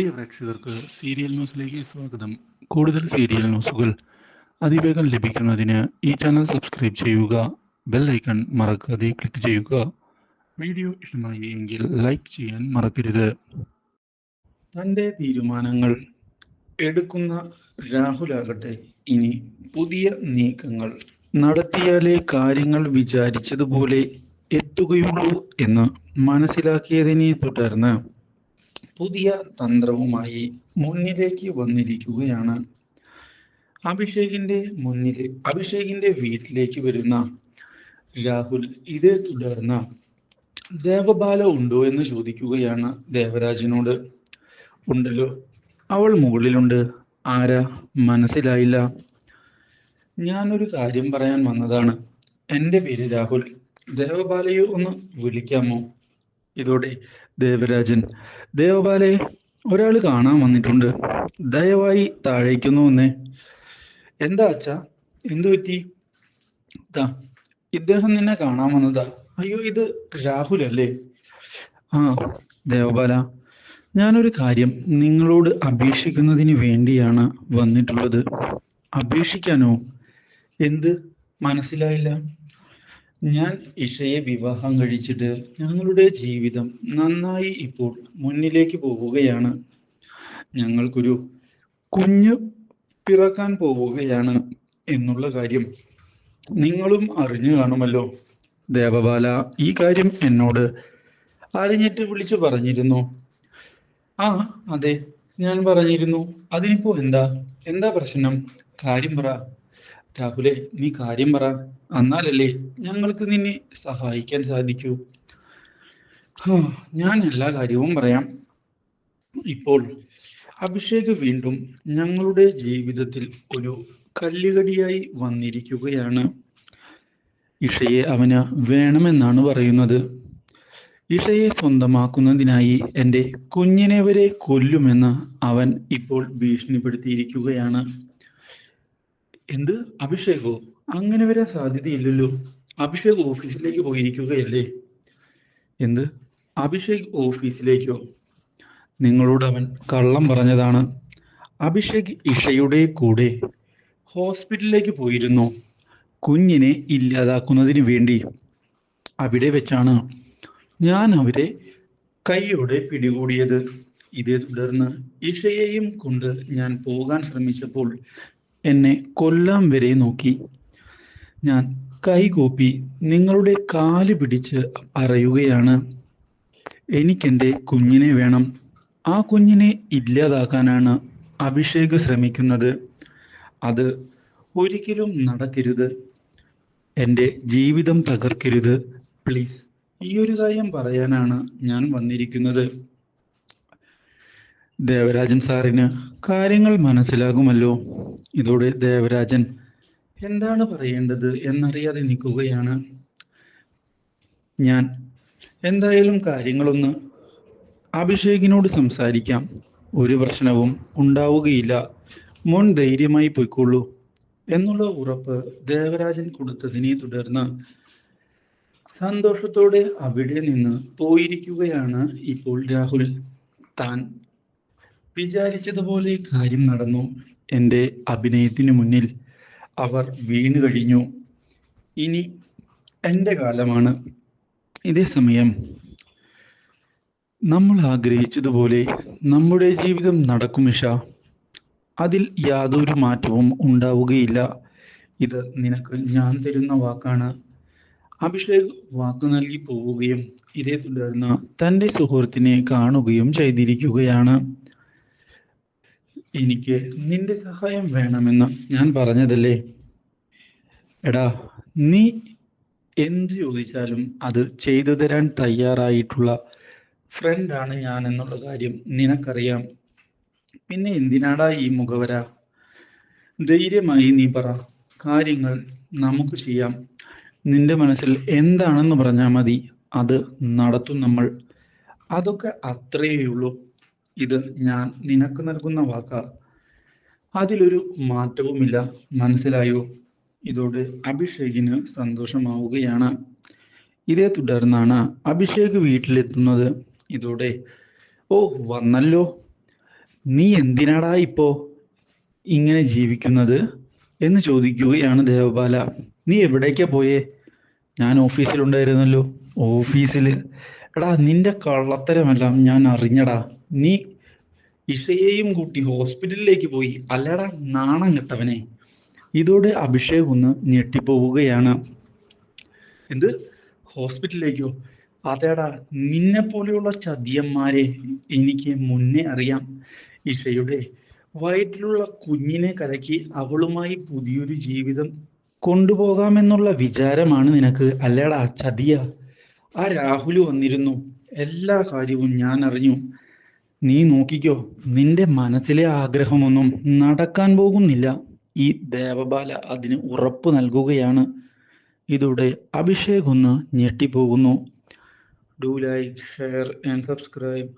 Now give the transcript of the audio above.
പ്രിയ പ്രേക്ഷകർക്ക് സീരിയൽ ന്യൂസിലേക്ക് സ്വാഗതം. കൂടുതൽ സീരിയൽ ന്യൂസുകൾ അതിവേഗം ലഭിക്കുന്നതിന് ഈ ചാനൽ സബ്സ്ക്രൈബ് ചെയ്യുക ബെൽ ഐക്കൺ മറക്കാതെ ക്ലിക്ക് ചെയ്യുക. വീഡിയോ ഇഷ്ടമായി എങ്കിൽ ലൈക്ക് ചെയ്യാൻ മറക്കരുത്. തന്റെ തീരുമാനങ്ങൾ എടുക്കുന്ന രാഹുലാകട്ടെ ഇനി പുതിയ നീക്കങ്ങൾ നടത്തിയാലേ കാര്യങ്ങൾ വിചാരിച്ചതുപോലെ എത്തുകയുള്ളൂ എന്ന് മനസ്സിലാക്കിയതിനെ തുടർന്ന് പുതിയ തന്ത്രവുമായി മുന്നിലേക്ക് വന്നിരിക്കുകയാണ്. അഭിഷേകിന്റെ മുന്നിൽ അഭിഷേകിന്റെ വീട്ടിലേക്ക് വരുന്ന രാഹുൽ ഇതേ തുടർന്ന് ദേവബാല ഉണ്ടോ എന്ന് ചോദിക്കുകയാണ് ദേവരാജനോട്. ഉണ്ടല്ലോ. അവൾ മുകളിലുണ്ട്. ആരാ? മനസ്സിലായില്ല. ഞാനൊരു കാര്യം പറയാൻ വന്നതാണ്. എന്റെ പേര് രാഹുൽ. ദേവബാലയെ ഒന്ന് വിളിക്കാമോ? ഇതോടെ ദേവരാജൻ ദേവപാലെ ഒരാൾ കാണാൻ വന്നിട്ടുണ്ട്. ദയവായി താഴേക്കുന്നു എന്നേ എന്താ അച്ഛാ? എന്തു പറ്റി? ഇദ്ദേഹം നിന്നെ കാണാൻ വന്നതാ. അയ്യോ ഇത് രാഹുൽ അല്ലേ? ആ ദേവപാല ഞാനൊരു കാര്യം നിങ്ങളോട് അപേക്ഷിക്കുന്നതിന് വേണ്ടിയാണ് വന്നിട്ടുള്ളത്. അപേക്ഷിക്കാനോ? എന്ത്? മനസ്സിലായില്ല. ഞാൻ ഇഷയെ വിവാഹം കഴിച്ചിട്ട് ഞങ്ങളുടെ ജീവിതം നന്നായി ഇപ്പോൾ മുന്നിലേക്ക് പോവുകയാണ്. ഞങ്ങൾക്കൊരു കുഞ്ഞ് പിറക്കാൻ പോവുകയാണ് എന്നുള്ള കാര്യം നിങ്ങളും അറിഞ്ഞു കാണുമല്ലോ. ദേവബാല ഈ കാര്യം എന്നോട് അറിഞ്ഞിട്ട് വിളിച്ചു പറഞ്ഞിരുന്നു. ആ അതെ ഞാൻ പറഞ്ഞിരുന്നു. അതിനിപ്പോ എന്താ? എന്താ പ്രശ്നം? കാര്യം പറ. രാഹുലെ നീ കാര്യം പറ. എന്നാലല്ലേ ഞങ്ങൾക്ക് നിന്നെ സഹായിക്കാൻ സാധിക്കൂ. ഞാൻ എല്ലാ കാര്യവും പറയാം. ഇപ്പോൾ അഭിഷേക് വീണ്ടും ഞങ്ങളുടെ ജീവിതത്തിൽ ഒരു കല്ലുകടിയായി വന്നിരിക്കുകയാണ്. ഇഷയെ അവന് വേണമെന്നാണ് പറയുന്നത്. ഇഷയെ സ്വന്തമാക്കുന്നതിനായി എന്റെ കുഞ്ഞിനെ വരെ കൊല്ലുമെന്ന് അവൻ ഇപ്പോൾ ഭീഷണിപ്പെടുത്തിയിരിക്കുകയാണ്. എന്ത്? അഭിഷേകോ? അങ്ങനെ വരാൻ സാധ്യതയില്ലല്ലോ. അഭിഷേക് ഓഫീസിലേക്ക് പോയിരിക്കുകയല്ലേ? എന്ത്? അഭിഷേക് ഓഫീസിലേക്കോ? നിങ്ങളോട് അവൻ കള്ളം പറഞ്ഞതാണ്. അഭിഷേക് ഇഷയുടെ കൂടെ ഹോസ്പിറ്റലിലേക്ക് പോയിരുന്നു. കുഞ്ഞിനെ ഇല്ലാതാക്കുന്നതിന് വേണ്ടി. അവിടെ വെച്ചാണ് ഞാൻ അവരെ കൈയോടെ പിടികൂടിയത്. ഇതേ തുടർന്ന് ഇഷയെയും കൊണ്ട് ഞാൻ പോകാൻ ശ്രമിച്ചപ്പോൾ എന്നെ കൊല്ലാം വരെ നോക്കി. ഞാൻ കൈകൂപ്പി നിങ്ങളുടെ കാൽ പിടിച്ച് പറയുകയാണ് എനിക്കെന്റെ കുഞ്ഞിനെ വേണം. ആ കുഞ്ഞിനെ ഇല്ലാതാക്കാനാണ് അഭിഷേക് ശ്രമിക്കുന്നത്. അത് ഒരിക്കലും നടക്കരുത്. എന്റെ ജീവിതം തകർക്കരുത്. പ്ലീസ് ഈ ഒരു കാര്യം പറയാനാണ് ഞാൻ വന്നിരിക്കുന്നത്. ദേവരാജൻ സാറിന് കാര്യങ്ങൾ മനസ്സിലാകുമല്ലോ. ഇതോടെ ദേവരാജൻ എന്താണ് പറയേണ്ടത് എന്നറിയാതെ നിൽക്കുകയാണ്. ഞാൻ എന്തായാലും കാര്യങ്ങളൊന്ന് അഭിഷേകിനോട് സംസാരിക്കാം. ഒരു പ്രശ്നവും ഉണ്ടാവുകയില്ല. മുൻ ധൈര്യമായി പോയിക്കൊള്ളൂ എന്നുള്ള ഉറപ്പ് ദേവരാജൻ കൊടുത്തതിനെ തുടർന്ന് സന്തോഷത്തോടെ അവിടെ നിന്ന് പോയിരിക്കുകയാണ് ഇപ്പോൾ രാഹുൽ. താൻ വിചാരിച്ചതുപോലെ കാര്യം നടന്നു എന്റെ അഭിനയത്തിന് മുന്നിൽ. അവർ വീണു കഴിഞ്ഞു. ഇനി എന്റെ കാലമാണ്. ഇതേ സമയം നമ്മൾ ആഗ്രഹിച്ചതുപോലെ നമ്മുടെ ജീവിതം നടക്കും ഇഷ. അതിൽ യാതൊരു മാറ്റവും ഉണ്ടാവുകയില്ല. ഇത് നിനക്ക് ഞാൻ തരുന്ന വാക്കാണ്. അഭിഷേക് വാക്ക് നൽകി പോവുകയും ഇതേ തുടർന്ന് തന്റെ സുഹൃത്തിനെ കാണുകയും ചെയ്തിരിക്കുകയാണ്. എനിക്ക് നിന്റെ സഹായം വേണമെന്ന് ഞാൻ പറഞ്ഞതല്ലേ? എടാ നീ എന്ത് ചോദിച്ചാലും അത് ചെയ്തു തരാൻ തയ്യാറായിട്ടുള്ള ഫ്രണ്ടാണ് ഞാൻ എന്നുള്ള കാര്യം നിനക്കറിയാം. പിന്നെ എന്തിനാടാ ഈ മുഖവര? ധൈര്യമായി നീ പറ. കാര്യങ്ങൾ നമുക്ക് ചെയ്യാം. നിന്റെ മനസ്സിൽ എന്താണെന്ന് പറഞ്ഞാൽ മതി. അത് നടത്തും നമ്മൾ. അതൊക്കെ അത്രയേ ഉള്ളൂ. ഇത് ഞാൻ നിനക്ക് നൽകുന്ന വാക്കാ. അതിലൊരു മാറ്റവുമില്ല. മനസ്സിലായോ? ഇതോട് അഭിഷേകിന് സന്തോഷമാവുകയാണ്. ഇതേ തുടർന്നാണ് അഭിഷേക് വീട്ടിലെത്തുന്നത്. ഇതോടെ ഓ വന്നല്ലോ. നീ എന്തിനാടാ ഇപ്പോ ഇങ്ങനെ ജീവിക്കുന്നത്? എന്ന് ചോദിക്കുകയാണ് ദേവപാല നീ എവിടേക്കാ പോയേ? ഞാൻ ഓഫീസിലുണ്ടായിരുന്നല്ലോ. ഓഫീസിൽ എടാ നിന്റെ കള്ളത്തരമെല്ലാം ഞാൻ അറിഞ്ഞടാ. നീ ഇഷയെയും കൂട്ടി ഹോസ്പിറ്റലിലേക്ക് പോയി. അല്ലടാ നാണം കെട്ടവനെ. ഇതോടെ അഭിഷേക് ഒന്ന് ഞെട്ടിപ്പോവുകയാണ്. എന്ത്? ഹോസ്പിറ്റലിലേക്കോ? അതേടാ നിന്നെ പോലെയുള്ള ചതിയന്മാരെ എനിക്ക് മുന്നേ അറിയാം. ഇഷയുടെ വയറ്റിലുള്ള കുഞ്ഞിനെ കലക്കി അവളുമായി പുതിയൊരു ജീവിതം കൊണ്ടുപോകാമെന്നുള്ള വിചാരമാണ് നിനക്ക്. അല്ലേടാ ചതിയ. ആ രാഹുൽ വന്നിരുന്നു. എല്ലാ കാര്യവും ഞാൻ അറിഞ്ഞു. നീ നോക്കിക്കോ നിന്റെ മനസ്സിലെ ആഗ്രഹമൊന്നും നടക്കാൻ പോകുന്നില്ല. ഈ ദേവബാല അതിന് ഉറപ്പ് നൽകുകയാണ്. ഇതോടെ അഭിഷേക് ഒന്ന് ഞെട്ടിപ്പോകുന്നു. Do like share and subscribe